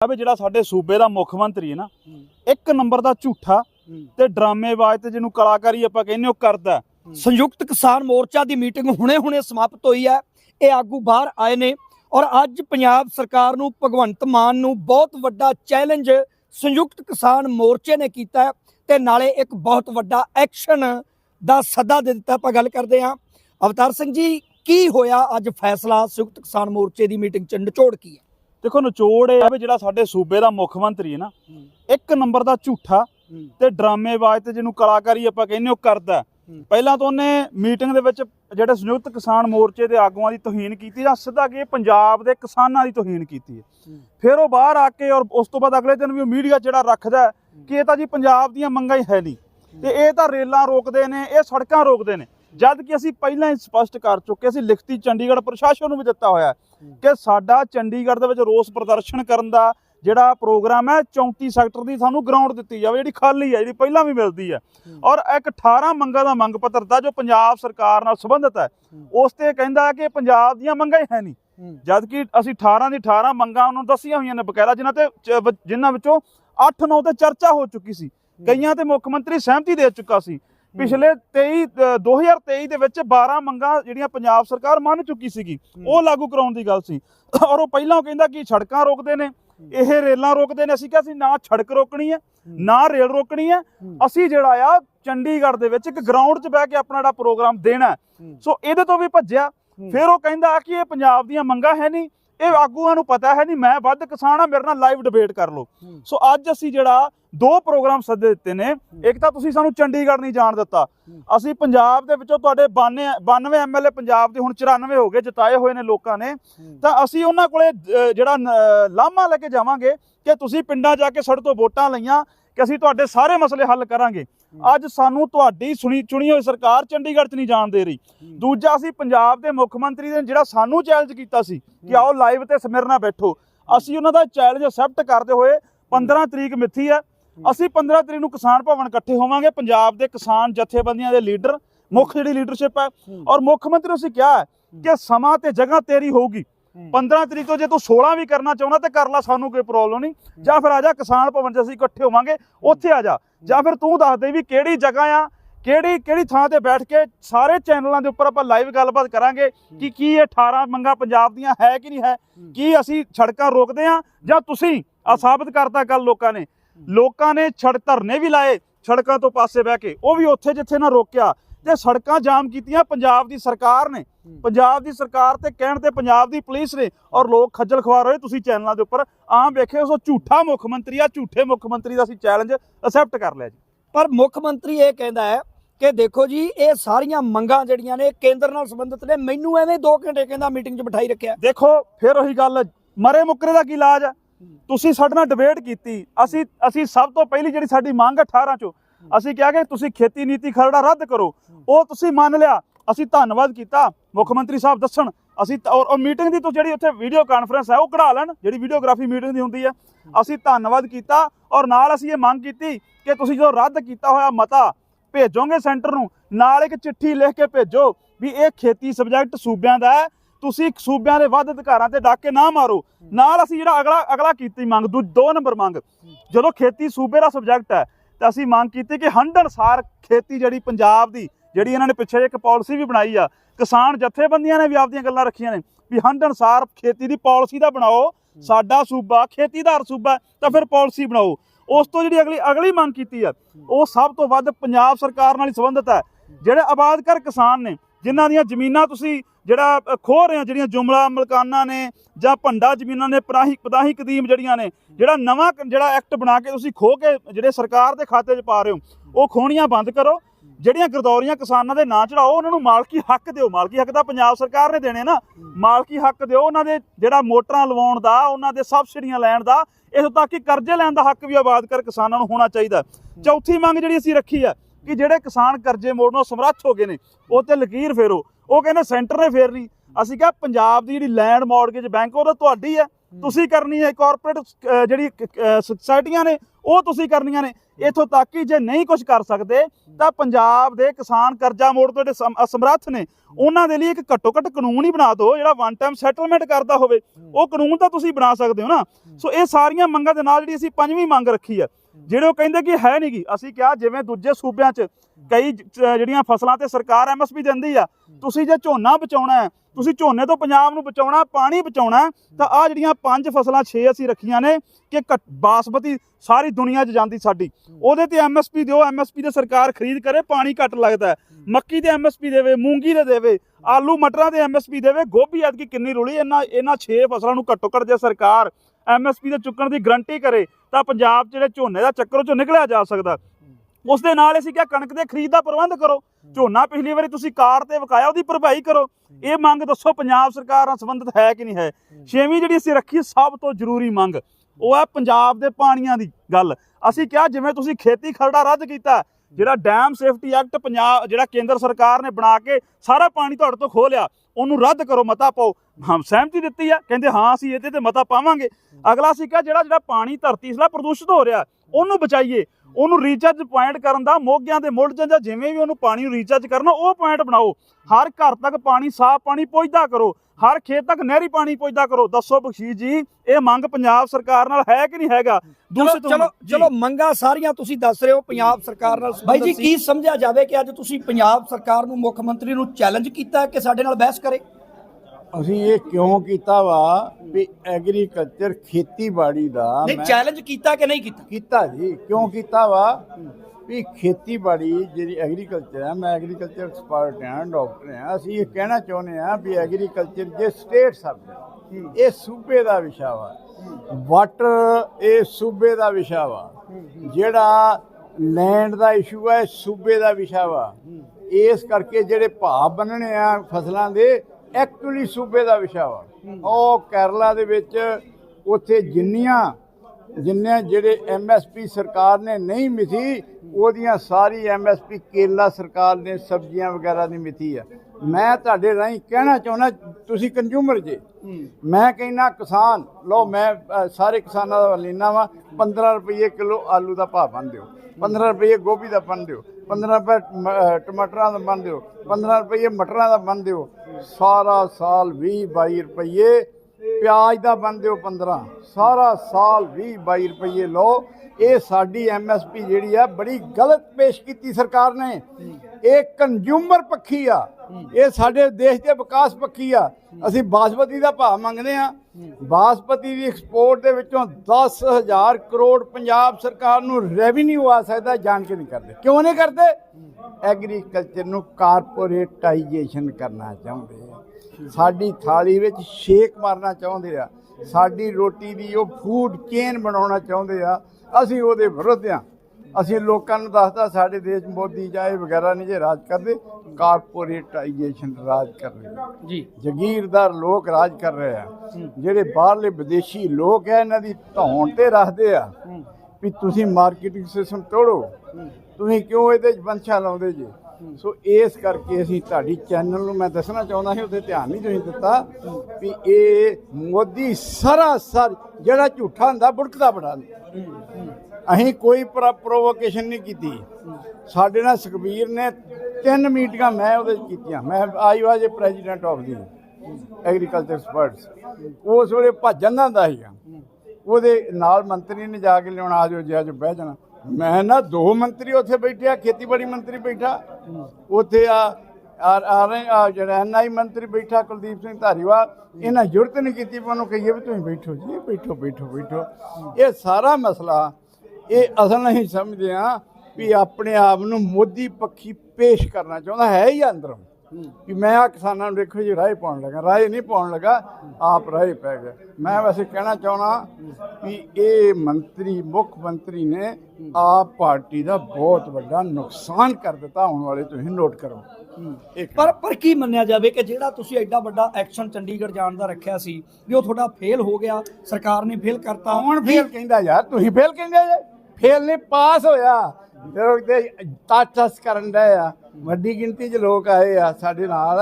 ਵੀ ਜਿਹੜਾ ਸਾਡੇ ਸੂਬੇ ਦਾ ਮੁੱਖ ਮੰਤਰੀ ਹੈ ਨਾ ਇੱਕ ਨੰਬਰ ਦਾ ਝੂਠਾ ਤੇ ਡਰਾਮੇਬਾਜ਼ ਤੇ ਜਿਹਨੂੰ ਕਲਾਕਾਰੀ ਆਪਾਂ ਕਹਿੰਦੇ ਉਹ ਕਰਦਾ। ਸੰਯੁਕਤ ਕਿਸਾਨ ਮੋਰਚਾ ਦੀ ਮੀਟਿੰਗ ਹੁਣੇ-ਹੁਣੇ ਸਮਾਪਤ ਹੋਈ ਹੈ। ਇਹ ਆਗੂ ਬਾਹਰ ਆਏ ਨੇ ਔਰ ਅੱਜ ਪੰਜਾਬ ਸਰਕਾਰ ਨੂੰ ਭਗਵੰਤ ਮਾਨ ਨੂੰ ਬਹੁਤ ਵੱਡਾ ਚੈਲੰਜ ਸੰਯੁਕਤ ਕਿਸਾਨ ਮੋਰਚੇ ਨੇ ਕੀਤਾ ਤੇ ਨਾਲੇ ਇੱਕ ਬਹੁਤ ਵੱਡਾ ਐਕਸ਼ਨ ਦਾ ਸੱਦਾ ਦੇ ਦਿੱਤਾ ਆਪਾਂ ਗੱਲ ਕਰਦੇ ਹਾਂ। ਅਵਤਾਰ ਸਿੰਘ ਜੀ ਕੀ ਹੋਇਆ ਅੱਜ ਫੈਸਲਾ ਸੰਯੁਕਤ ਕਿਸਾਨ ਮੋਰਚੇ ਦੀ ਮੀਟਿੰਗ ਚ ਨਿਚੋੜ ਕੀ ਹੈ? ਦੇਖੋ ਨਿਚੋੜ ਇਹ ਆ ਵੀ ਜਿਹੜਾ ਸਾਡੇ ਸੂਬੇ ਦਾ ਮੁੱਖ ਮੰਤਰੀ ਹੈ ਨਾ ਇੱਕ ਨੰਬਰ ਦਾ ਝੂਠਾ ਤੇ ਡਰਾਮੇਬਾਜ਼ ਤੇ ਜਿਹਨੂੰ ਕਲਾਕਾਰੀ ਆਪਾਂ ਕਹਿੰਦੇ ਉਹ ਕਰਦਾ। ਪਹਿਲਾਂ ਤਾਂ ਉਹਨੇ ਮੀਟਿੰਗ ਦੇ ਵਿੱਚ ਜਿਹੜੇ ਸੰਯੁਕਤ ਕਿਸਾਨ ਮੋਰਚੇ ਦੇ ਆਗੂਆਂ ਦੀ ਤੋਹੀਨ ਕੀਤੀ ਜਾਂ ਸਿੱਧਾ ਕਿ ਪੰਜਾਬ ਦੇ ਕਿਸਾਨਾਂ ਦੀ ਤੋਹੀਨ ਕੀਤੀ ਹੈ। ਫਿਰ ਉਹ ਬਾਹਰ ਆ ਕੇ ਔਰ ਉਸ ਤੋਂ ਬਾਅਦ ਅਗਲੇ ਦਿਨ ਵੀ ਉਹ ਮੀਡੀਆ ਜਿਹੜਾ ਰੱਖਦਾ ਕਿ ਇਹ ਤਾਂ ਜੀ ਪੰਜਾਬ ਦੀਆਂ ਮੰਗਾਂ ਹੀ ਹੈ ਨਹੀਂ। ਤੇ ਇਹ ਤਾਂ ਰੇਲਾਂ ਰੋਕਦੇ ਨੇ ਇਹ ਸੜਕਾਂ ਰੋਕਦੇ ਨੇ। ਜਦ ਕਿ ਅਸੀਂ ਪਹਿਲਾਂ ਹੀ ਸਪਸ਼ਟ ਕਰ ਚੁੱਕੇ ਸੀ ਲਿਖਤੀ ਚੰਡੀਗੜ੍ਹ ਪ੍ਰਸ਼ਾਸਨ ਨੂੰ ਵੀ ਦਿੱਤਾ ਹੋਇਆ ਕਿ ਸਾਡਾ ਚੰਡੀਗੜ੍ਹ ਦੇ ਵਿੱਚ ਰੋਸ ਪ੍ਰਦਰਸ਼ਨ ਕਰਨ ਦਾ ਜਿਹੜਾ ਪ੍ਰੋਗਰਾਮ ਹੈ 34 ਸੈਕਟਰ ਦੀ ਸਾਨੂੰ ਗਰਾਊਂਡ ਦਿੱਤੀ ਜਾਵੇ ਜਿਹੜੀ ਖਾਲੀ ਹੈ ਜਿਹੜੀ ਪਹਿਲਾਂ ਵੀ ਮਿਲਦੀ ਹੈ। ਔਰ ਇੱਕ 18 ਮੰਗਾਂ ਦਾ ਮੰਗ ਪੱਤਰ ਦਾ ਜੋ ਪੰਜਾਬ ਸਰਕਾਰ ਨਾਲ ਸੰਬੰਧਿਤ ਹੈ। ਉਸ ਤੇ ਕਹਿੰਦਾ ਕਿ ਪੰਜਾਬ ਦੀਆਂ ਮੰਗਾਂ ਹੀ ਹੈ ਨਹੀਂ। ਜਦ ਕਿ ਅਸੀਂ 18 ਦੀ 18 ਮੰਗਾਂ ਉਹਨਾਂ ਨੂੰ ਦੱਸੀਆਂ ਹੋਈਆਂ ਨੇ ਬਕਾਇਦਾ ਜਿਨ੍ਹਾਂ ਤੇ ਜਿਨ੍ਹਾਂ ਵਿੱਚੋਂ 8-9 ਤੇ ਚਰਚਾ ਹੋ ਚੁੱਕੀ ਸੀ। ਕਈਆਂ ਤੇ ਮੁੱਖ ਮੰਤਰੀ ਸਹਿਮਤੀ ਦੇ ਚੁੱਕਾ ਸੀ। ਪਿਛਲੇ 23 ਅ, 2023 ਦੇ ਵਿੱਚ 12 ਮੰਗਾਂ ਜਿਹੜੀਆਂ ਪੰਜਾਬ ਸਰਕਾਰ ਮੰਨ ਚੁੱਕੀ ਸੀਗੀ ਉਹ ਲਾਗੂ ਕਰਾਉਣ ਦੀ ਗੱਲ ਸੀ। ਔਰ ਉਹ ਪਹਿਲਾਂ ਕਹਿੰਦਾ ਕਿ ਸੜਕਾਂ ਰੋਕਦੇ ਨੇ ਇਹ ਰੇਲਾਂ ਰੋਕਦੇ ਨੇ। ਅਸੀਂ ਕਿਹਾ ਸੀ ਨਾ ਸੜਕ ਰੋਕਣੀ ਹੈ ਨਾ ਰੇਲ ਰੋਕਣੀ ਹੈ। ਅਸੀਂ ਜਿਹੜਾ ਆ ਚੰਡੀਗੜ੍ਹ ਦੇ ਵਿੱਚ ਇੱਕ ਗਰਾਊਂਡ 'ਚ ਬਹਿ ਕੇ ਆਪਣਾ ਜਿਹੜਾ ਪ੍ਰੋਗਰਾਮ ਦੇਣਾ। ਸੋ ਇਹਦੇ ਤੋਂ ਵੀ ਭੱਜਿਆ। ਫਿਰ ਉਹ ਕਹਿੰਦਾ ਕਿ ਇਹ ਪੰਜਾਬ ਦੀਆਂ ਮੰਗਾਂ ਹੈ ਨਹੀਂ। ਇਹ ਆਗੂਆਂ ਨੂੰ ਪਤਾ ਹੈ ਨਹੀਂ ਮੈਂ ਵੱਧ ਕਿਸਾਨ ਆ ਮੇਰੇ ਨਾਲ ਲਾਈਵ ਡਿਬੇਟ ਕਰ ਲਓ। ਸੋ ਅੱਜ ਅਸੀਂ ਜਿਹੜਾ ਦੋ ਪ੍ਰੋਗਰਾਮ ਸੱਦੇ ਦਿੱਤੇ ਨੇ ਇੱਕ ਤਾਂ ਤੁਸੀਂ ਸਾਨੂੰ ਚੰਡੀਗੜ੍ਹ ਨਹੀਂ ਜਾਣ ਦਿੱਤਾ। ਅਸੀਂ ਪੰਜਾਬ ਦੇ ਵਿੱਚੋਂ ਤੁਹਾਡੇ 92 92 ਐਮਐਲਏ ਪੰਜਾਬ ਦੇ ਹੁਣ 94 ਹੋ ਗਏ ਜਿਤਾਏ ਹੋਏ ਨੇ ਲੋਕਾਂ ਨੇ। ਤਾਂ ਅਸੀਂ ਉਹਨਾਂ ਕੋਲੇ ਜਿਹੜਾ ਲਾਮਾ ਲੈ ਕੇ ਜਾਵਾਂਗੇ ਕਿ ਤੁਸੀਂ ਪਿੰਡਾਂ ਜਾ ਕੇ ਸਾਡੇ ਤੋਂ ਵੋਟਾਂ ਲਈਆਂ ਕਿ ਅਸੀਂ ਤੁਹਾਡੇ ਸਾਰੇ ਮਸਲੇ ਹੱਲ ਕਰਾਂਗੇ। ਅੱਜ ਸਾਨੂੰ ਤੁਹਾਡੀ ਸੁਣੀ ਚੁਣੀ ਹੋਈ ਸਰਕਾਰ ਚੰਡੀਗੜ੍ਹ 'ਚ ਨਹੀਂ ਜਾਣ ਦੇ ਰਹੀ। ਦੂਜਾ ਅਸੀਂ ਪੰਜਾਬ ਦੇ ਮੁੱਖ ਮੰਤਰੀ ਨੇ ਜਿਹੜਾ ਸਾਨੂੰ ਚੈਲੰਜ ਕੀਤਾ ਸੀ ਕਿ ਆਓ ਲਾਈਵ ਤੇ ਸਮਿਰਨਾ ਬੈਠੋ। ਅਸੀਂ ਉਹਨਾਂ ਦਾ ਚੈਲੰਜ ਅਸੈਪਟ ਕਰਦੇ ਹੋਏ 15 ਤਰੀਕ ਮਿੱਥੀ ਹੈ। ਅਸੀਂ 15 ਤਰੀਕ ਨੂੰ ਕਿਸਾਨ ਭਵਨ ਇਕੱਠੇ ਹੋਵਾਂਗੇ। ਪੰਜਾਬ ਦੇ ਕਿਸਾਨ ਜਥੇਬੰਦੀਆਂ ਦੇ ਲੀਡਰ ਮੁੱਖ ਜਿਹੜੀ ਲੀਡਰਸ਼ਿਪ ਹੈ। ਔਰ ਮੁੱਖ ਮੰਤਰੀ ਨੂੰ ਅਸੀਂ ਕਿਹਾ ਕਿ ਸਮਾਂ ਤੇ ਜਗ੍ਹਾ ਤੇਰੀ ਹੋਊਗੀ। 15 ਤਰੀਕ ਤੋਂ ਜੇ ਤੂੰ 16 ਵੀ ਕਰਨਾ ਚਾਹੁੰਦਾ ਤੇ ਕਰ ਲੈ ਸਾਨੂੰ ਕੋਈ ਪ੍ਰੋਬਲਮ ਨਹੀਂ। ਜਾਂ ਫਿਰ ਆ ਜਾ ਕਿਸਾਨ ਭਵਨ 'ਚ ਅਸੀਂ ਇਕੱਠੇ ਹੋਵਾਂਗੇ ਉੱਥੇ ਆ ਜਾ। ਜਾਂ ਫਿਰ ਤੂੰ ਦੱਸ ਦੇ ਵੀ ਕਿਹੜੀ ਜਗ੍ਹਾ ਆ ਕਿਹੜੀ ਕਿਹੜੀ ਥਾਂ ਤੇ ਬੈਠ ਕੇ ਸਾਰੇ ਚੈਨਲਾਂ ਦੇ ਉੱਪਰ ਆਪਾਂ ਲਾਈਵ ਗੱਲਬਾਤ ਕਰਾਂਗੇ ਕਿ ਕੀ ਇਹ 18 ਮੰਗਾਂ ਪੰਜਾਬ ਦੀਆਂ ਹੈ ਕਿ ਨਹੀਂ ਹੈ ਕੀ ਅਸੀਂ ਸੜਕਾਂ ਰੋਕਦੇ ਆ ਜਾਂ ਤੁਸੀਂ ਆ ਸਾਬਤ ਕਰਤਾ ਕੱਲ ਲੋਕਾਂ ਨੇ। ਲੋਕਾਂ ਨੇ ਛੜ ਧਰਨੇ ਵੀ ਲਾਏ ਸੜਕਾਂ ਤੋਂ ਪਾਸੇ ਬਹਿ ਕੇ ਉਹ ਵੀ ਉੱਥੇ ਜਿੱਥੇ ਨਾ ਰੋਕਿਆ। ਤੇ ਸੜਕਾਂ ਜਾਮ ਕੀਤੀਆਂ ਪੰਜਾਬ ਦੀ ਸਰਕਾਰ ਨੇ। ਪੰਜਾਬ ਦੀ ਸਰਕਾਰ ਤੇ ਕਹਿਣ ਤੇ ਪੰਜਾਬ ਦੀ ਪੁਲਿਸ ਨੇ ਔਰ ਲੋਕ ਖੱਜਲ ਖਵਾਰ ਹੋਏ ਤੁਸੀਂ ਚੈਨਲਾਂ ਦੇ ਉੱਪਰ। ਆਮ ਵੇਖਿਓ ਸੋ ਝੂਠਾ ਮੁੱਖ ਮੰਤਰੀ ਆ ਝੂਠੇ ਮੁੱਖ ਮੰਤਰੀ ਦਾ ਅਸੀਂ ਚੈਲੰਜ ਅਸੈਪਟ ਕਰ ਲਿਆ ਜੀ। ਪਰ ਮੁੱਖ ਮੰਤਰੀ ਇਹ ਕਹਿੰਦਾ ਹੈ ਕਿ ਦੇਖੋ ਜੀ ਇਹ ਸਾਰੀਆਂ ਮੰਗਾਂ ਜਿਹੜੀਆਂ ਨੇ ਕੇਂਦਰ ਨਾਲ ਸੰਬੰਧਿਤ ਨੇ। ਮੈਨੂੰ ਐਵੇਂ 2 ਘੰਟੇ ਕਹਿੰਦਾ ਮੀਟਿੰਗ 'ਚ ਬਿਠਾਈ ਰੱਖਿਆ। ਦੇਖੋ ਫਿਰ ਉਹੀ ਗੱਲ ਮਰੇ ਮੁੱਕਰੇ ਦਾ ਕੀ ਇਲਾਜ ਹੈ। ਤੁਸੀਂ ਸਾਡੇ ਨਾਲ ਡਿਬੇਟ ਕੀਤੀ। ਅਸੀਂ ਅਸੀਂ ਸਭ ਤੋਂ ਪਹਿਲੀ ਜਿਹੜੀ ਸਾਡੀ ਮੰਗ ਹੈ 18 ਚੋਂ ਅਸੀਂ ਕਿਹਾ ਕਿ ਤੁਸੀਂ ਖੇਤੀ ਨੀਤੀ ਖਰੜਾ ਰੱਦ ਕਰੋ। ਉਹ ਤੁਸੀਂ ਮੰਨ ਲਿਆ। ਅਸੀਂ ਧੰਨਵਾਦ ਕੀਤਾ। ਮੁੱਖ ਮੰਤਰੀ ਸਾਹਿਬ ਦੱਸਣ, ਅਸੀਂ ਔਰ ਉਹ ਮੀਟਿੰਗ ਦੀ ਤੋਂ ਜਿਹੜੀ ਉੱਥੇ ਵੀਡੀਓ ਕਾਨਫਰੰਸ ਹੈ, ਉਹ ਕਢਾ ਲੈਣ, ਜਿਹੜੀ ਵੀਡੀਓਗ੍ਰਾਫੀ ਮੀਟਿੰਗ ਦੀ ਹੁੰਦੀ ਹੈ। ਅਸੀਂ ਧੰਨਵਾਦ ਕੀਤਾ ਔਰ ਨਾਲ ਅਸੀਂ ਇਹ ਮੰਗ ਕੀਤੀ ਕਿ ਤੁਸੀਂ ਜੋ ਰੱਦ ਕੀਤਾ ਹੋਇਆ ਮਤਾ ਭੇਜੋਗੇ ਸੈਂਟਰ ਨੂੰ, ਨਾਲ ਇੱਕ ਚਿੱਠੀ ਲਿਖ ਕੇ ਭੇਜੋ ਵੀ ਇਹ ਖੇਤੀ ਸਬਜੈਕਟ ਸੂਬਿਆਂ ਦਾ ਹੈ। ਤੁਸੀਂ ਸੂਬਿਆਂ ਦੇ ਵੱਧ ਅਧਿਕਾਰਾਂ ਤੇ ਡਾਕੇ ਨਾ ਮਾਰੋ। ਨਾਲ ਅਸੀਂ ਜਿਹੜਾ ਅਗਲਾ ਅਗਲਾ ਕੀਤੀ ਮੰਗ, ਦੂ ਦੋ ਨੰਬਰ ਮੰਗ। ਜਦੋਂ ਖੇਤੀ ਸੂਬੇ ਦਾ ਸਬਜੈਕਟ ਹੈ ਤਾਂ ਅਸੀਂ ਮੰਗ ਕੀਤੀ ਕਿ ਹੰਡਣਸਾਰ ਖੇਤੀ ਜਿਹੜੀ ਪੰਜਾਬ ਦੀ, ਜਿਹੜੀ ਇਹਨਾਂ ਨੇ ਪਿੱਛੇ ਇੱਕ ਪਾਲਿਸੀ ਵੀ ਬਣਾਈ ਆ, ਕਿਸਾਨ ਜਥੇਬੰਦੀਆਂ ਨੇ ਵੀ ਆਪਦੀਆਂ ਗੱਲਾਂ ਰੱਖੀਆਂ ਨੇ ਵੀ ਹੰਡਣਸਾਰ ਖੇਤੀ ਦੀ ਪਾਲਿਸੀ ਦਾ ਬਣਾਓ, ਸਾਡਾ ਸੂਬਾ ਖੇਤੀਦਾਰ ਸੂਬਾ, ਤਾਂ ਫਿਰ ਪਾਲਿਸੀ ਬਣਾਓ। ਉਸ ਤੋਂ ਜਿਹੜੀ ਅਗਲੀ ਅਗਲੀ ਮੰਗ ਕੀਤੀ ਆ, ਉਹ ਸਭ ਤੋਂ ਵੱਧ ਪੰਜਾਬ ਸਰਕਾਰ ਨਾਲ ਹੀ ਸੰਬੰਧਿਤ ਹੈ ਜਿਹੜੇ ਆਬਾਦਕਾਰ ਕਿਸਾਨ ਨੇ ਜਿਨ੍ਹਾਂ ਦੀਆਂ ਜ਼ਮੀਨਾਂ ਤੁਸੀਂ ਜਿਹੜਾ ਅ, ਖੋਹ ਰਹੇ ਹੋ ਜਿਹੜੀਆਂ ਜੁਮਲਾ ਮਲਕਾਨਾ ਨੇ ਜਾਂ ਭੰਡਾ ਜ਼ਮੀਨਾਂ ਨੇ ਪਰਾਹੀ ਪਦਾਹੀ ਕਦੀਮ ਜਿਹੜੀਆਂ ਨੇ ਜਿਹੜਾ ਨਵਾਂ ਜਿਹੜਾ ਐਕਟ ਬਣਾ ਕੇ ਤੁਸੀਂ ਖੋਹ ਕੇ ਜਿਹੜੇ ਸਰਕਾਰ ਦੇ ਖਾਤੇ 'ਚ ਪਾ ਰਹੇ ਹੋ ਉਹ ਖੋਣੀਆਂ ਬੰਦ ਕਰੋ। ਜਿਹੜੀਆਂ ਗਰਦੌਰੀਆਂ ਕਿਸਾਨਾਂ ਦੇ ਨਾਂ ਚੜਾਓ ਉਹਨਾਂ ਨੂੰ ਮਾਲਕੀ ਹੱਕ ਦਿਓ। ਮਾਲਕੀ ਹੱਕ ਤਾਂ ਪੰਜਾਬ ਸਰਕਾਰ ਨੇ ਦੇਣੇ ਨਾ। ਮਾਲਕੀ ਹੱਕ ਦਿਓ ਉਹਨਾਂ ਦੇ ਜਿਹੜਾ ਮੋਟਰਾਂ ਲਵਾਉਣ ਦਾ ਉਹਨਾਂ ਦੇ ਸਬਸਿਡੀਆਂ ਲੈਣ ਦਾ ਇਥੋਂ ਤੱਕ ਕਿ ਕਰਜ਼ੇ ਲੈਣ ਦਾ ਹੱਕ ਵੀ ਆਬਾਦ ਕਰ ਕਿਸਾਨਾਂ ਨੂੰ ਹੋਣਾ ਚਾਹੀਦਾ। ਚੌਥੀ ਮੰਗ ਜਿਹੜੀ ਅਸੀਂ ਰੱਖੀ ਹੈ ਕਿ ਜਿਹੜੇ ਕਿਸਾਨ ਕਰਜ਼ੇ ਮੋੜਨੋਂ ਸਮਰੱਥ ਹੋ ਗਏ ਨੇ ਉਹ ਤੇ ਲਕੀਰ ਫੇਰੋ। ਉਹ ਕਹਿੰਦੇ ਸੈਂਟਰ ਨੇ ਫੇਰਨੀ। ਅਸੀਂ ਕਿਹਾ ਪੰਜਾਬ ਦੀ ਜਿਹੜੀ ਲੈਂਡ ਮਾਰਗੇਜ ਬੈਂਕ ਉਹ ਤਾਂ ਤੁਹਾਡੀ ਹੈ। ਤੁਸੀਂ ਕਰਨੀ ਹੈ ਕਾਰਪੋਰੇਟ ਜਿਹੜੀ ਸੁਸਾਇਟੀਆਂ ਨੇ ਉਹ ਤੁਸੀਂ ਕਰਨੀਆਂ ਨੇ। ਇਥੋਂ ਤੱਕ ਕਿ ਜੇ ਨਹੀਂ ਕੁਝ ਕਰ ਸਕਦੇ ਤਾਂ ਪੰਜਾਬ ਦੇ ਕਿਸਾਨ ਕਰਜ਼ਾ ਮੋੜ ਤੋਂ ਜਿਹੜੇ ਸਮ- ਅਸਮਰੱਥ ਨੇ ਉਹਨਾਂ ਦੇ ਲਈ ਇੱਕ ਘੱਟੋ ਘੱਟ ਕਾਨੂੰਨ ਹੀ ਬਣਾ ਦਿਓ ਜਿਹੜਾ ਵਨ ਟਾਈਮ ਸੈਟਲਮੈਂਟ ਕਰਦਾ ਹੋਵੇ। ਉਹ ਕਾਨੂੰਨ ਤਾਂ ਤੁਸੀਂ ਬਣਾ ਸਕਦੇ ਹੋ ਨਾ। ਸੋ ਇਹ ਸਾਰੀਆਂ ਮੰਗਾਂ ਦੇ ਨਾਲ ਜਿਹੜੀ ਅਸੀਂ ਪੰਜਵੀਂ ਮੰਗ ਰੱਖੀ ਹੈ ਜਿਹੜੇ ਉਹ ਕਹਿੰਦੇ ਕਿ ਹੈ ਨਹੀਂਗੀ ਅਸੀਂ ਕਿਹਾ ਜਿਵੇਂ ਦੂਜੇ ਸੂਬਿਆਂ 'ਚ ਕਈ ਜਿਹੜੀਆਂ ਫਸਲਾਂ ਤੇ ਸਰਕਾਰ ਐਮਐਸਪੀ ਦਿੰਦੀ ਆ, ਤੁਸੀਂ ਜੇ ਝੋਨਾ ਬਚਾਉਣਾ ਹੈ, ਤੁਸੀਂ ਝੋਨੇ ਤੋਂ ਪੰਜਾਬ ਨੂੰ ਬਚਾਉਣਾ, ਪਾਣੀ ਬਚਾਉਣਾ ਤਾਂ ਆ ਜਿਹੜੀਆਂ ਪੰਜ ਫਸਲਾਂ, ਛੇ ਅਸੀਂ ਰੱਖੀਆਂ ਨੇ, ਕਿ ਘੱਟ- ਬਾਸਮਤੀ ਸਾਰੀ ਦੁਨੀਆ 'ਚ ਜਾਂਦੀ ਸਾਡੀ ਉਹਦੇ ਤੇ ਐਮਐਸਪੀ ਦਿਓ ਐਮਐਸਪੀ ਤੇ ਸਰਕਾਰ ਖਰੀਦ ਕਰੇ, ਪਾਣੀ ਘੱਟ ਲੱਗਦਾ ਹੈ। ਮੱਕੀ ਤੇ ਐਮਐਸਪੀ ਦੇਵੇ, ਮੂੰਗੀ ਦੇ ਦੇਵੇ, ਆਲੂ ਮਟਰਾਂ ਦੇ ਐਮਐਸਪੀ ਦੇਵੇ, ਗੋਭੀ ਐਤਕੀ ਕਿੰਨੀ ਰੁਲੀ, ਇਹਨਾਂ ਇਹਨਾਂ 6 ਫਸਲਾਂ ਨੂੰ ਘੱਟੋ ਘੱਟ ਜੇ ਸਰਕਾਰ ਐਮਐਸਪੀ ਦੇ ਚੁੱਕਣ ਦੀ ਗਰੰਟੀ ਕਰੇ ਤਾਂ ਪੰਜਾਬ 'ਚ ਜਿਹੜੇ ਝੋਨੇ ਦਾ ਚੱਕਰ ਉਹ ਚੋਂ ਨਿਕਲਿਆ ਜਾ ਸਕਦਾ। ਉਸ ਦੇ ਨਾਲ ਅਸੀਂ ਕਿਹਾ ਕਣਕ ਦੇ ਖਰੀਦ ਦਾ ਪ੍ਰਬੰਧ ਕਰੋ। ਝੋਨਾ ਪਿਛਲੀ ਵਾਰੀ ਤੁਸੀਂ ਕਾਰ ਤੇ ਵਿਕਾਇਆ, ਉਹਦੀ ਭਰਪਾਈ ਕਰੋ। ਇਹ ਮੰਗ ਦੱਸੋ ਪੰਜਾਬ ਸਰਕਾਰ ਨਾਲ ਸੰਬੰਧਿਤ ਹੈ ਕਿ ਨਹੀਂ ਹੈ? ਛੇਵੀਂ ਜਿਹੜੀ ਅਸੀਂ ਰੱਖੀ, ਸਭ ਤੋਂ ਜ਼ਰੂਰੀ ਮੰਗ, ਉਹ ਹੈ ਪੰਜਾਬ ਦੇ ਪਾਣੀਆਂ ਦੀ ਗੱਲ। ਅਸੀਂ ਕਿਹਾ, ਜਿਵੇਂ ਤੁਸੀਂ ਖੇਤੀ ਖਰੜਾ ਰੱਦ ਕੀਤਾ, ਜਿਹੜਾ ਡੈਮ ਸੇਫਟੀ ਐਕਟ ਪੰਜਾਬ, ਜਿਹੜਾ ਕੇਂਦਰ ਸਰਕਾਰ ਨੇ ਬਣਾ ਕੇ ਸਾਰਾ ਪਾਣੀ ਤੁਹਾਡੇ ਤੋਂ ਖੋਹ ਲਿਆ ਉਹਨੂੰ ਰੱਦ ਕਰੋ, ਮਤਾ ਪਾਓ। ਹਮ ਸਹਿਮਤੀ ਦਿੱਤੀ ਆ। ਕਹਿੰਦੇ, ਹਾਂ, ਅਸੀਂ ਇਹਦੇ ਤੇ ਮਤਾ ਪਾਵਾਂਗੇ। ਅਗਲਾ ਅਸੀਂ ਕਿਹਾ ਜਿਹੜਾ ਜਿਹੜਾ ਪਾਣੀ ਧਰਤੀ ਇਸ ਪ੍ਰਦੂਸ਼ਿਤ ਹੋ ਰਿਹਾ। ਉਹਨੂੰ ਬਚਾਈਏ ਉਹਨੂੰ ਰੀਚਾਰਜ ਪੁਆਇੰਟ ਕਰਨ ਦਾ ਮੋਗਿਆਂ ਦੇ ਮੁੱਢ ਜਾਂ ਜਿਵੇਂ ਵੀ ਉਹਨੂੰ ਪਾਣੀ ਨੂੰ ਰੀਚਾਰਜ ਕਰਨਾ ਉਹ ਪੁਆਇੰਟ ਬਣਾਓ। ਹਰ ਘਰ ਤੱਕ ਪਾਣੀ ਸਾਫ਼ ਪਾਣੀ ਪਹੁੰਚਦਾ ਕਰੋ। ਹਰ ਖੇਤ ਤੱਕ ਨਹਿਰੀ ਪਾਣੀ ਪਹੁੰਚਦਾ ਕਰੋ। ਦੱਸੋ ਬਖਸ਼ੀਸ਼ ਜੀ ਇਹ ਮੰਗ ਪੰਜਾਬ ਸਰਕਾਰ ਨਾਲ ਹੈ ਕਿ ਨਹੀਂ ਹੈਗਾ? ਦੂਸਰੀ ਚਲੋ। ਚਲੋ ਮੰਗਾ ਸਾਰੀਆਂ ਤੁਸੀਂ ਦੱਸ ਰਹੇ ਹੋ ਪੰਜਾਬ ਸਰਕਾਰ ਨਾਲ ਬਾਈ ਜੀ ਕੀ ਸਮਝਿਆ ਜਾਵੇ ਕਿ ਅੱਜ ਤੁਸੀਂ ਪੰਜਾਬ ਸਰਕਾਰ ਨੂੰ ਮੁੱਖ ਮੰਤਰੀ ਨੂੰ ਚੈਲੰਜ ਕੀਤਾ ਕਿ ਸਾਡੇ ਨਾਲ ਬਹਿਸ ਕਰੇ? ਅਸੀਂ ਇਹ ਕਿਉਂ ਕੀਤਾ ਵਾ ਵੀ ਐਗਰੀਕਲਚਰ ਖੇਤੀਬਾੜੀ ਦਾ ਨਹੀਂ ਮੈਂ ਚੈਲੰਜ ਕੀਤਾ ਕਿ ਨਹੀਂ ਕੀਤਾ? ਕੀਤਾ ਜੀ। ਕਿਉਂ ਕੀਤਾ ਵਾ ਵੀ ਖੇਤੀਬਾੜੀ ਜਿਹੜੀ ਐਗਰੀਕਲਚਰ ਹੈ ਮੈਂ ਐਗਰੀਕਲਚਰ ਐਕਸਪਰਟ ਹਾਂ ਡਾਕਟਰ ਹਾਂ ਅਸੀਂ ਇਹ ਕਹਿਣਾ ਚਾਹੁੰਦੇ ਹਾਂ ਵੀ ਐਗਰੀਕਲਚਰ ਜੇ ਸਟੇਟ ਸਬਜੈਕਟ ਇਹ ਸੂਬੇ ਦਾ ਵਿਸ਼ਾ ਵਾ। ਵਾਟਰ ਇਹ ਸੂਬੇ ਦਾ ਵਿਸ਼ਾ ਵਾ। ਜਿਹੜਾ ਲੈਂਡ ਦਾ ਇਸ਼ੂ ਹੈ ਇਹ ਸੂਬੇ ਦਾ ਵਿਸ਼ਾ ਵਾ। ਇਸ ਕਰਕੇ ਜਿਹੜੇ ਭਾਅ ਬੰਨਣੇ ਆ ਫਸਲਾਂ ਦੇ ਐਕਚੁਅਲੀ ਸੂਬੇ ਦਾ ਵਿਸ਼ਾ ਵਾ। ਉਹ ਕੇਰਲਾ ਦੇ ਵਿੱਚ ਉੱਥੇ ਜਿੰਨੀਆਂ ਜਿੰਨੇ ਜਿਹੜੇ ਐਮਐਸਪੀ ਸਰਕਾਰ ਨੇ ਨਹੀਂ ਮਿਥੀ, ਉਹਦੀਆਂ ਸਾਰੀ ਐਮਐਸਪੀ ਕੇਲਾ ਸਰਕਾਰ ਨੇ ਸਬਜ਼ੀਆਂ ਵਗੈਰਾ ਦੀ ਮਿਥੀ ਆ। ਮੈਂ ਤੁਹਾਡੇ ਰਾਹੀਂ ਕਹਿਣਾ ਚਾਹੁੰਦਾ, ਤੁਸੀਂ ਕੰਜ਼ੂਮਰ ਜੇ। ਮੈਂ ਕਹਿੰਦਾ ਕਿਸਾਨ ਲੋ ਮੈਂ ਸਾਰੇ ਕਿਸਾਨਾਂ ਦਾ ਲੈਣਾ ਵਾ 15 ਰੁਪਏ ਕਿਲੋ ਆਲੂ ਦਾ ਭਾਅ ਬੰਨ ਦਿਓ। 15 ਰੁਪਏ ਗੋਭੀ ਦਾ ਬੰਨ ਦਿਓ। 15 ਰੁਪਏ ਟਮਾਟਰਾਂ ਦਾ ਬੰਨ ਦਿਓ। 15 ਰੁਪਏ ਮਟਰਾਂ ਦਾ ਬੰਨ ਦਿਓ। ਸਾਰਾ ਸਾਲ 20 22 ਰੁਪਏ ਪਿਆਜ਼ ਦਾ ਬੰਨ ਦਿਓ 15 ਸਾਰਾ ਸਾਲ 20 22 ਰੁਪਏ ਲਓ। ਇਹ ਸਾਡੀ ਐਮਐਸਪੀ ਜਿਹੜੀ ਆ, ਬੜੀ ਗਲਤ ਪੇਸ਼ ਕੀਤੀ ਸਰਕਾਰ ਨੇ। ਇਹ ਕੰਜ਼ਿਊਮਰ ਪੱਖੀ ਆ। ਇਹ ਸਾਡੇ ਦੇਸ਼ ਦੇ ਵਿਕਾਸ ਪੱਖੀ ਆ। ਅਸੀਂ ਬਾਸਪਤੀ ਦਾ ਭਾਅ ਮੰਗਦੇ ਆ ਬਾਸਪਤੀ ਦੀ ਐਕਸਪੋਰਟ ਦੇ ਵਿੱਚੋਂ 10000 ਕਰੋੜ ਪੰਜਾਬ ਸਰਕਾਰ ਨੂੰ ਰੈਵਨਿਊ ਆ ਸਕਦਾ, ਜਾਣ ਕੇ ਨਹੀਂ ਕਰਦੇ। ਕਿਉਂ ਨਹੀਂ ਕਰਦੇ? ਐਗਰੀਕਲਚਰ ਨੂੰ ਕਾਰਪੋਰੇਟਾਈਜੇਸ਼ਨ ਕਰਨਾ ਚਾਹੁੰਦੇ ਆ। ਸਾਡੀ ਥਾਲੀ ਵਿੱਚ ਸ਼ੇਕ ਮਾਰਨਾ ਚਾਹੁੰਦੇ ਆ। ਸਾਡੀ ਰੋਟੀ ਦੀ ਉਹ ਫੂਡ ਚੇਨ ਬਣਾਉਣਾ ਚਾਹੁੰਦੇ ਆ। ਅਸੀਂ ਉਹਦੇ ਵਿਰੁੱਧ ਆ। ਅਸੀਂ ਲੋਕਾਂ ਨੂੰ ਦੱਸਦਾ, ਸਾਡੇ ਦੇਸ਼ ਮੋਦੀ ਜਾਏ ਵਗੈਰਾ ਨਹੀਂ ਜੇ ਰਾਜ ਕਰਦੇ। ਕਾਰਪੋਰੇਟਾਈਜੇਸ਼ਨ ਰਾਜ ਕਰ ਰਿਹਾ ਜੀ। ਜਗੀਰਦਾਰ ਲੋਕ ਰਾਜ ਕਰ ਰਹੇ ਆ। ਜਿਹੜੇ ਬਾਹਰਲੇ ਵਿਦੇਸ਼ੀ ਲੋਕ ਆ ਇਹਨਾਂ ਦੀ ਧੌਣ ਤੇ ਰੱਖਦੇ ਆ ਵੀ ਤੁਸੀਂ ਮਾਰਕੀਟਿੰਗ ਸਿਸਟਮ ਤੋੜੋ। ਤੁਸੀਂ ਕਿਉਂ ਇਹਦੇ ਚ ਬੰਛਾ ਲਾਉਂਦੇ ਜੀ? ਸੋ ਇਸ ਕਰਕੇ ਅਸੀਂ ਤੁਹਾਡੀ ਚੈਨਲ ਨੂੰ ਮੈਂ ਦੱਸਣਾ ਚਾਹੁੰਦਾ ਸੀ ਉੱਥੇ ਧਿਆਨ ਨਹੀਂ ਤੁਸੀਂ ਦਿੱਤਾ ਵੀ ਇਹ ਮੋਦੀ ਸਰਾਸਰ ਜਿਹੜਾ ਝੂਠਾ ਹੁੰਦਾ, ਬੁੜਕਦਾ ਬੜਾ ਅਸੀਂ ਕੋਈ ਪ੍ਰੋਵੋਕੇਸ਼ਨ ਨਹੀਂ ਕੀਤੀ। ਸਾਡੇ ਨਾਲ ਸੁਖਬੀਰ ਨੇ ਤਿੰਨ ਮੀਟਿੰਗਾਂ ਮੈਂ ਉਹਦੇ 'ਚ ਕੀਤੀਆਂ। ਮੈਂ I was a president of the agriculture experts ਉਸ ਵੇਲੇ ਭੱਜਣ ਦਾ ਹੁੰਦਾ ਸੀਗਾ। ਉਹਦੇ ਨਾਲ ਮੰਤਰੀ ਨੇ ਜਾ ਕੇ ਲਿਆਉਣਾ ਆਜੋ ਜੀ ਅੱਜ ਬਹਿ ਜਾਣਾ। ਮੈਂ ਨਾ ਦੋ ਮੰਤਰੀ ਉੱਥੇ ਬੈਠੇ ਆ, ਖੇਤੀਬਾੜੀ ਮੰਤਰੀ ਬੈਠਾ। ਉੱਥੇ ਆ ਆ ਆ ਰਹੇ ਜਿਹੜਾ ਐਨਆਈ ਮੰਤਰੀ ਬੈਠਾ, ਕੁਲਦੀਪ ਸਿੰਘ ਧਾਰੀਵਾਲ। ਇਹਨਾਂ ਜ਼ਰੂਰਤ ਨਹੀਂ ਕੀਤੀ ਵੀ ਉਹਨੂੰ ਕਹੀਏ ਵੀ ਤੁਸੀਂ ਬੈਠੋ ਜੀ, ਬੈਠੋ ਬੈਠੋ ਬੈਠੋ। ਇਹ ਸਾਰਾ ਮਸਲਾ, ਇਹ ਅਸਲ ਨਹੀਂ ਸਮਝਦੇ ਆ ਵੀ ਆਪਣੇ ਆਪ ਨੂੰ ਮੋਦੀ ਪੱਖੀ ਪੇਸ਼ ਕਰਨਾ ਚਾਹੁੰਦਾ, ਹੈ ਹੀ ਅੰਦਰੋਂ। ਵੀ ਮੈਂ ਆ ਕਿਸਾਨਾਂ ਨੂੰ ਦੇਖੋ ਜੀ ਰਾਏ ਪਾਉਣ ਲੱਗਾ। ਰਾਏ ਨਹੀਂ ਪਾਉਣ ਲੱਗਾ ਆਪ ਰਾਏ ਪੈ ਗਏ ਮੈਂ ਵੈਸੇ ਕਹਿਣਾ ਚਾਹੁੰਦਾ ਵੀ ਇਹ ਮੰਤਰੀ ਮੁੱਖ ਮੰਤਰੀ ਨੇ ਆਪ ਪਾਰਟੀ ਦਾ ਬਹੁਤ ਵੱਡਾ ਨੁਕਸਾਨ ਕਰ ਦਿੱਤਾ ਆਉਣ ਵਾਲੇ ਤੁਸੀਂ ਨੋਟ ਕਰੋ। ਪਰ ਪਰ ਕੀ ਮੰਨਿਆ ਜਾਵੇ ਕਿ ਜਿਹੜਾ ਤੁਸੀਂ ਐਡਾ ਵੱਡਾ ਐਕਸ਼ਨ ਚੰਡੀਗੜ੍ਹ ਜਾਣ ਦਾ ਰੱਖਿਆ ਸੀ ਵੀ ਉਹ ਤੁਹਾਡਾ ਫੇਲ ਹੋ ਗਿਆ ਸਰਕਾਰ ਨੇ ਫੇਲ ਕਰਤਾ। ਕੌਣ ਫੇਲ ਕਹਿੰਦਾ ਯਾਰ? ਤੁਸੀਂ ਫੇਲ ਕਹਿੰਦੇ ਜੇ। ਫੇਲ ਨਹੀਂ ਪਾਸ ਹੋਇਆ। ਫਿਰ ਤੇ ਟੱਚ ਕਰਨ ਡਏ ਆ। ਵੱਡੀ ਗਿਣਤੀ 'ਚ ਲੋਕ ਆਏ ਆ ਸਾਡੇ ਨਾਲ।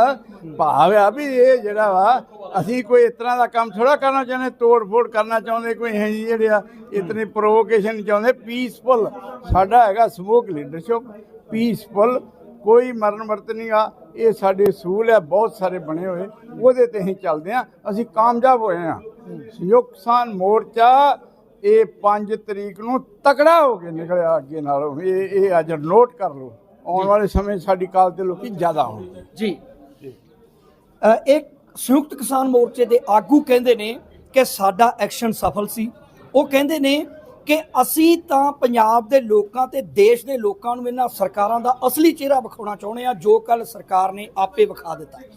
ਭਾਵ ਆ ਵੀ ਇਹ ਜਿਹੜਾ ਵਾ, ਅਸੀਂ ਕੋਈ ਇਸ ਤਰ੍ਹਾਂ ਦਾ ਕੰਮ ਥੋੜਾ ਕਰਨਾ ਚਾਹੁੰਦੇ, ਤੋੜ ਫੋੜ ਕਰਨਾ ਚਾਹੁੰਦੇ, ਕੋਈ ਇਹ ਜਿਹੜੇ ਆ, ਇਤਨੀ ਪ੍ਰੋਵੋਕੇਸ਼ਨ ਚਾਹੁੰਦੇ ਪੀਸਫੁਲ ਸਾਡਾ ਹੈਗਾ ਸਮੂਹ ਲੀਡਰਸ਼ਿਪ ਪੀਸਫੁਲ ਕੋਈ ਮਰਨ ਵਰਤ ਨਹੀਂ ਆ, ਇਹ ਸਾਡੇ ਸੂਲ ਆ, ਬਹੁਤ ਸਾਰੇ ਬਣੇ ਹੋਏ। ਉਹਦੇ ਤੇ ਅਸੀਂ ਚੱਲਦੇ ਆ। ਅਸੀਂ ਕਾਮਯਾਬ ਹੋਏ ਆ। ਸੰਯੁਕਤ ਕਿਸਾਨ ਮੋਰਚਾ ਇਹ 5 ਤਰੀਕ ਨੂੰ ਤਕੜਾ ਹੋ ਕੇ ਨਿਕਲਿਆ ਅੱਗੇ ਨਾਲੋਂ। ਇਹ ਇਹ ਅੱਜ ਨੋਟ ਕਰ ਲਓ। ਆਉਣ ਵਾਲੇ ਸਮੇਂ ਸਾਡੀ ਕਾਲ ਤੇ ਲੋਕੀ ਜ਼ਿਆਦਾ ਹੋਣਗੇ। ਜੀ। ਇੱਕ ਸੰਯੁਕਤ ਕਿਸਾਨ ਮੋਰਚੇ ਦੇ ਆਗੂ ਕਹਿੰਦੇ ਨੇ ਕਿ ਸਾਡਾ ਐਕਸ਼ਨ ਸਫਲ ਸੀ। ਉਹ ਕਹਿੰਦੇ ਨੇ ਕਿ ਅਸੀਂ ਤਾਂ ਪੰਜਾਬ ਦੇ ਲੋਕਾਂ ਤੇ ਦੇਸ਼ ਦੇ ਲੋਕਾਂ ਨੂੰ ਇਹਨਾਂ ਸਰਕਾਰਾਂ ਦਾ ਅਸਲੀ ਚਿਹਰਾ ਵਿਖਾਉਣਾ ਚਾਹੁੰਦੇ ਆ ਜੋ ਕੱਲ ਸਰਕਾਰ ਨੇ ਆਪੇ ਵਿਖਾ ਦਿੱਤਾ।